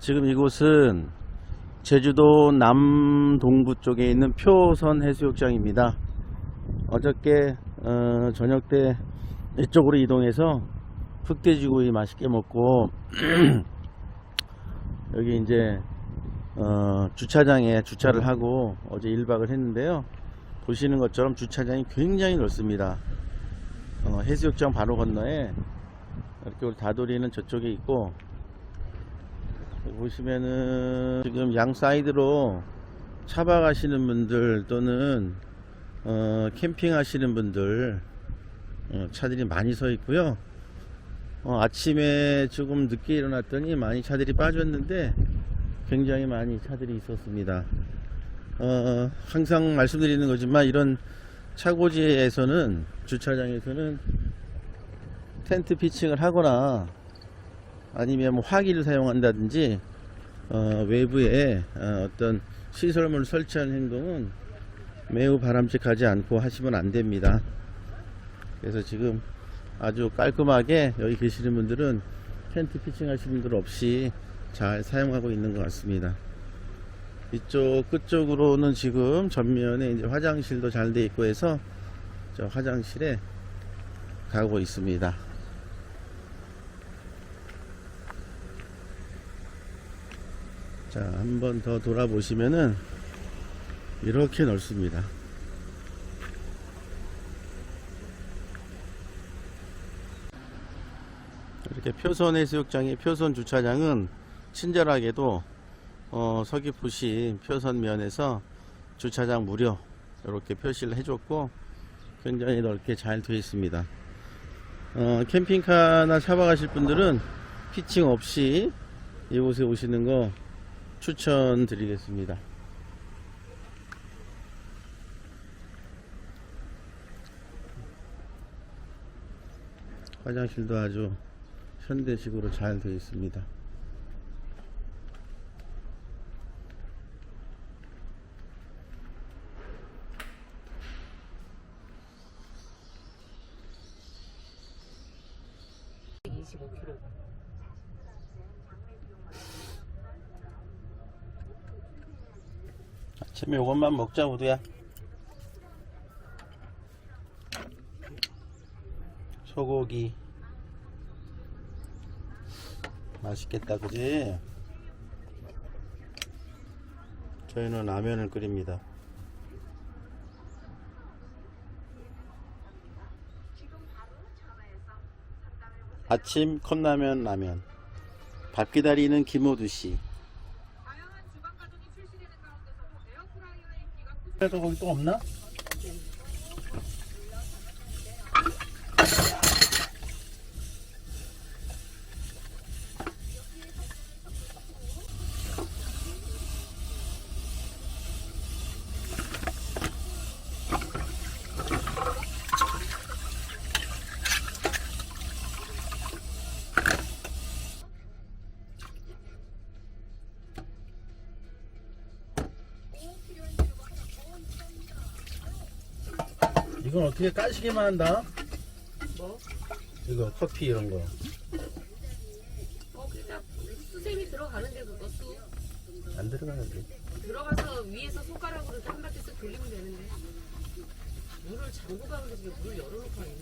지금 이곳은 제주도 남동부 쪽에 있는 표선 해수욕장입니다. 어저께 어, 저녁 때 이쪽으로 이동해서 흑돼지구이 맛있게 먹고 여기 이제 어, 주차장에 주차를 하고 어제 1박을 했는데요. 보시는 것처럼 주차장이 굉장히 넓습니다. 어, 해수욕장 바로 건너에 이렇게 다돌이는 저쪽에 있고 보시면은 지금 양 사이드로 차박 하시는 분들 또는 어, 캠핑 하시는 분들 어, 차들이 많이 서 있고요. 어, 아침에 조금 늦게 일어났더니 많이 차들이 빠졌는데 굉장히 많이 차들이 있었습니다. 어, 항상 말씀드리는 거지만 이런 차고지에서는 주차장에서는 텐트 피칭을 하거나 아니면 뭐 화기를 사용한다든지 어, 외부에 어, 떤 시설물을 설치하는 행동은 매우 바람직하지 않고 하시면 안 됩니다. 그래서 지금 아주 깔끔하게 여기 계시는 분들은 텐트 피칭 하시는 분들 없이 잘 사용하고 있는 것 같습니다. 이쪽 끝쪽으로는 지금 전면에 이제 화장실도 잘 돼 있고 해서 저 화장실에 가고 있습니다. 자, 한 번 더 돌아보시면은 이렇게 넓습니다. 이렇게 표선 해수욕장의 표선 주차장은 친절하게도 어, 서귀포시 표선면에서 주차장 무료 이렇게 표시를 해줬고 굉장히 넓게 잘 되어 있습니다. 어, 캠핑카나 차박하실 분들은 피칭 없이 이곳에 오시는 거 추천드리겠습니다. 화장실도 아주 현대식으로 잘 되어 있습니다. 아 침에 이것만 먹자 우두야. 소고기. 맛있겠다 그지? 저희는 라면을 끓입니다. 아침 컵라면 라면. 밥 기다리는 김호두씨 그래서 거기 또 없나? 이건 어떻게 까시기만 한다? 뭐? 이거 커피 이런 거. 어, 그냥 수세미 들어가는데 그거 수 안 들어가는데. 들어가서 위에서 손가락으로 한 바퀴 쓱 돌리면 되는데 물을 잠그고 하는데 지금 물을 열어놓고 하네.